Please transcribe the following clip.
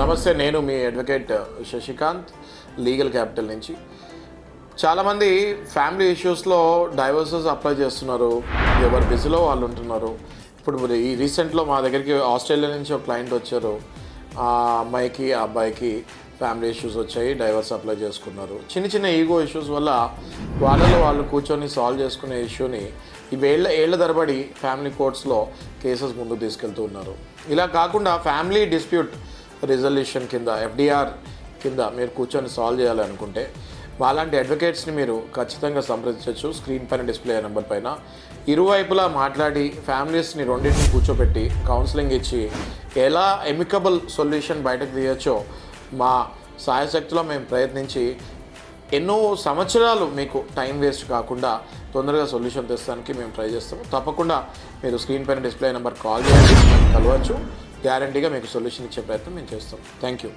నమస్తే నేను మీ అడ్వకేట్ శశికాంత్ లీగల్ క్యాపిటల్ నుంచి. చాలామంది ఫ్యామిలీ ఇష్యూస్లో డైవర్సెస్ అప్లై చేస్తున్నారు. ఎవరు బిజీలో వాళ్ళు ఉంటున్నారు. ఇప్పుడు మరి ఈ రీసెంట్లో మా దగ్గరికి ఆస్ట్రేలియా నుంచి ఒక క్లయింట్ వచ్చారు. ఆ అమ్మాయికి ఆ అబ్బాయికి ఫ్యామిలీ ఇష్యూస్ వచ్చాయి డైవర్స్ అప్లై చేసుకున్నారు. చిన్న చిన్న ఈగో ఇష్యూస్ వల్ల వాళ్ళలో వాళ్ళు కూర్చొని సాల్వ్ చేసుకునే ఇష్యూని ఇవేళ్ళ ఏళ్ళ తరబడి ఫ్యామిలీ కోర్ట్స్లో కేసెస్ ముందుకు తీసుకెళ్తూ ఉన్నారు. ఇలా కాకుండా ఫ్యామిలీ డిస్ప్యూట్ రిజల్యూషన్ కింద ఎఫ్డిఆర్ కింద మీరు కూర్చొని సాల్వ్ చేయాలనుకుంటే వాళ్ళంటి అడ్వకేట్స్ని మీరు ఖచ్చితంగా సంప్రదించవచ్చు. స్క్రీన్ పైన డిస్ప్లే నెంబర్ పైన. ఇరువైపులా మాట్లాడి ఫ్యామిలీస్ని రెండింటిని కూర్చోపెట్టి కౌన్సిలింగ్ ఇచ్చి ఎలా ఎమికబుల్ సొల్యూషన్ బయటకు తీయచ్చో మా సాయశక్తిలో మేము ప్రయత్నించి ఎన్నో సంవత్సరాలు మీకు టైం వేస్ట్ కాకుండా తొందరగా సొల్యూషన్ తెస్తానికి మేము ట్రై చేస్తాము. తప్పకుండా మీరు స్క్రీన్ పైన డిస్ప్లే నెంబర్ కాల్ చేయండి. కలవచ్చు. గ్యారంటీగా మీకు సొల్యూషన్ ఇచ్చే ప్రయత్నం మేము చేస్తాం. Thank you